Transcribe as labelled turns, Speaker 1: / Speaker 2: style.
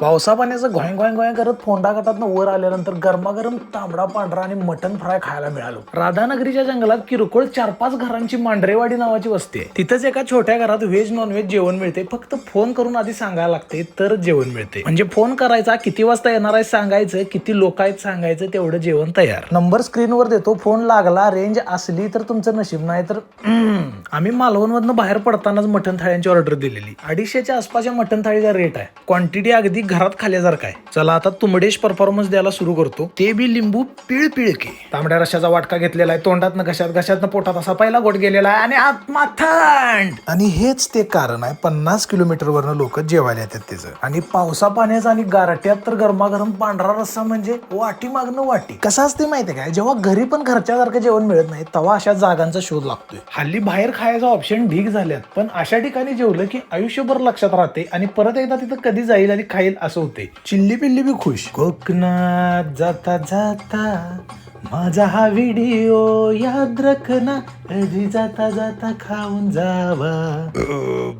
Speaker 1: पावसा पाण्याचं घोय घोय घोय करत फोंडा गटातनं वर आल्यानंतर गरमागरम तांबडा पांढरा आणि मटन फ्राय खायला मिळालो. राधानगरीच्या जंगलात किरकोळ चार पाच घरांची मांढरेवाडी नावाची वस्ती आहे. तिथंच एका छोट्या घरात व्हेज नॉनव्हेज जेवण मिळते. फक्त फोन करून आधी सांगायला लागते तर जेवण मिळते. म्हणजे फोन करायचा किती वाजता येणार आहे सांगायचं किती लोक आहेत सांगायचं तेवढं जेवण तयार. नंबर स्क्रीनवर देतो फोन लागला रेंज असली तर तुमचं नशीब नाही तर हम्म. आम्ही मालवणमधनं बाहेर पडतानाच मटण थाळ्यांची ऑर्डर दिलेली. अडीचशेच्या आसपासच्या मटण थाळीचा रेट आहे. क्वांटिटी अगदी घरात खाल्यासारखं आहे चला आता तुंबडेश परफॉर्मन्स द्यायला सुरू करतो. ते बी लिंबू पिळ पिळके तांबड्या रशाचा वाटका घेतलेला आहे. तोंडातनं घशात घशातनं पोटात असा पहिला गोट गेलेला आहे आणि आत्मा थंड आणि हेच ते कारण आहे पन्नास किलोमीटर वरनं लोक जेवायला येतात त्याचं आणि पावसा पाण्याचं आणि गारट्यात तर गरमागरम पांढरा रस्सा म्हणजे वाटी मागणं वाटी. कसं असते माहितीये काय? जेव्हा घरी पण घरच्यासारखं जेवण मिळत नाही तेव्हा अशा जागांचा शोध लागतोय. हल्ली बाहेर खायचा ऑप्शन ढीक झाल्यात. पण अशा ठिकाणी जेवलं की आयुष्यभर लक्षात राहते आणि परत एकदा तिथं कधी जाईल आणि खाईल असं होते चिल्ली पिल्ली बी खुश. कोकणात जाता जाता माझा हा व्हिडिओ याद रखना. कधी जाता जाता खाऊन जावा.